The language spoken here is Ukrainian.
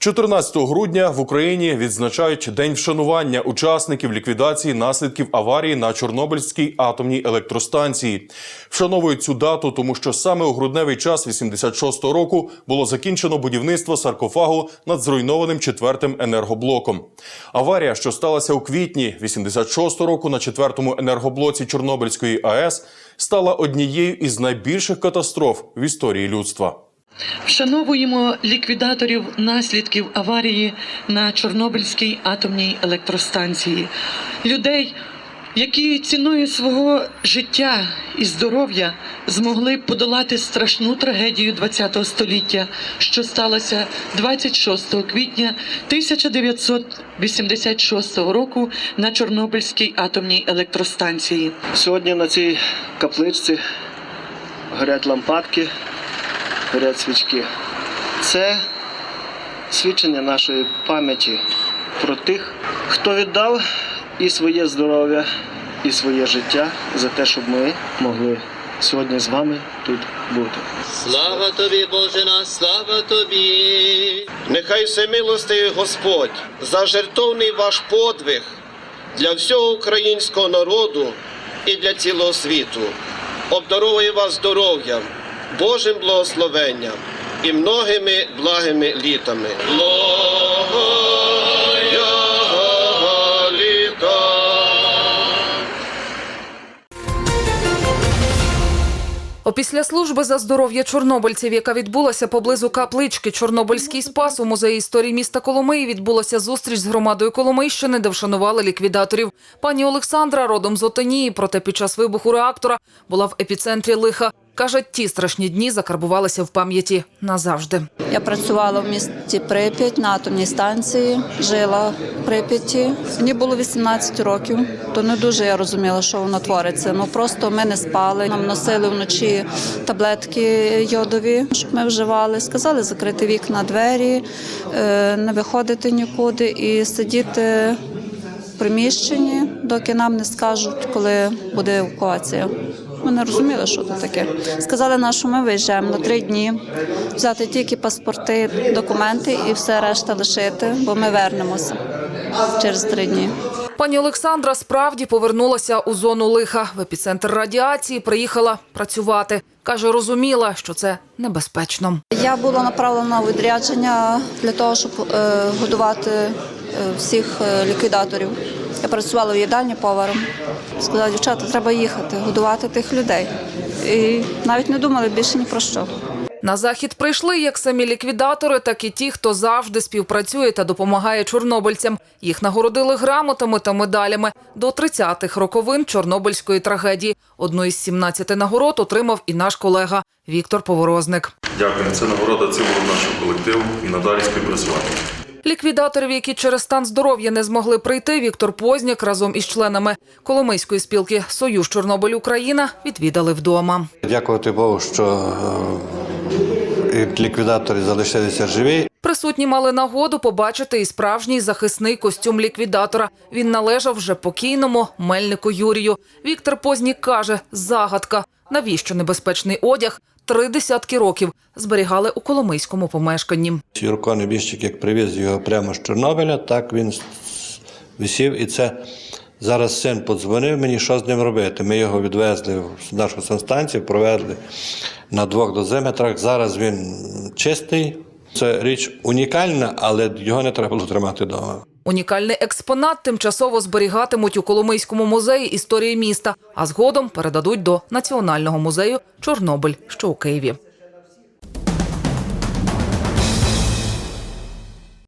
14 грудня в Україні відзначають день вшанування учасників ліквідації наслідків аварії на Чорнобильській атомній електростанції. Вшановують цю дату, тому що саме у грудневий час 86-го року було закінчено будівництво саркофагу над зруйнованим четвертим енергоблоком. Аварія, що сталася у квітні 86-го року на четвертому енергоблоці Чорнобильської АЕС, стала однією із найбільших катастроф в історії людства. Вшановуємо ліквідаторів наслідків аварії на Чорнобильській атомній електростанції, людей, які ціною свого життя і здоров'я змогли подолати страшну трагедію ХХ століття, що сталося 26 квітня 1986 року на Чорнобильській атомній електростанції. Сьогодні на цій капличці горять лампадки, горять свічки. Це свідчення нашої пам'яті про тих, хто віддав і своє здоров'я, і своє життя за те, щоб ми могли сьогодні з вами тут бути. Слава тобі, Боже наш, слава тобі. Нехай всемилостивий Господь за жертовний ваш подвиг для всього українського народу і для цілого світу. Обдаровує вас здоров'ям, Божим благословенням і многими благими літами. Опісля служби за здоров'я чорнобильців, яка відбулася поблизу каплички Чорнобильський спас у музеї історії міста Коломиї, відбулася зустріч з громадою Коломийщини, де вшанували ліквідаторів. Пані Олександра родом з Отинії, проте під час вибуху реактора була в епіцентрі лиха. Каже, ті страшні дні закарбувалися в пам'яті назавжди. Я працювала в місті Прип'ять на атомній станції, жила в Прип'яті. Мені було 18 років, то не дуже я розуміла, що воно твориться. Ну просто ми не спали. Нам носили вночі таблетки йодові, щоб ми вживали. Сказали закрити вікна, двері, е, не виходити нікуди і сидіти в приміщенні, доки нам не скажуть, коли буде евакуація. Ми не розуміли, що це таке. Сказали нам, що ми виїжджаємо на три дні, взяти тільки паспорти, документи і все решта лишити, бо ми вернемося через три дні. Пані Олександра справді повернулася у зону лиха. В епіцентр радіації приїхала працювати. Каже, розуміла, що це небезпечно. Я була направлена у відрядження для того, щоб е, годувати е, всіх е, ліквідаторів. Я працювала в їдальні поваром. Сказала, дівчата, треба їхати, годувати тих людей. І навіть не думали більше ні про що. На захід прийшли як самі ліквідатори, так і ті, хто завжди співпрацює та допомагає чорнобильцям. Їх нагородили грамотами та медалями до 30-х роковин Чорнобильської трагедії. Одну із 17 нагород отримав і наш колега Віктор Поворозник. Дякую. Це нагорода цілого нашого колективу і надалі співпрацювати. Ліквідаторів, які через стан здоров'я не змогли прийти, Віктор Позняк разом із членами Коломийської спілки Союз Чорнобиль Україна відвідали вдома. Дякувати Богу, що е, ліквідатори залишилися живі. Присутні мали нагоду побачити і справжній захисний костюм ліквідатора. Він належав вже покійному мельнику Юрію. Віктор Познік каже: загадка, навіщо небезпечний одяг три десятки років зберігали у коломийському помешканні. Юрко Небіжчик, як привіз його прямо з Чорнобиля, так він висів. І це зараз син подзвонив мені, що з ним робити. Ми його відвезли в нашу санстанцію, провели на двох дозиметрах. Зараз він чистий. Це річ унікальна, але його не треба було тримати вдома. Унікальний експонат тимчасово зберігатимуть у Коломийському музеї історії міста, а згодом передадуть до Національного музею Чорнобиль, що у Києві.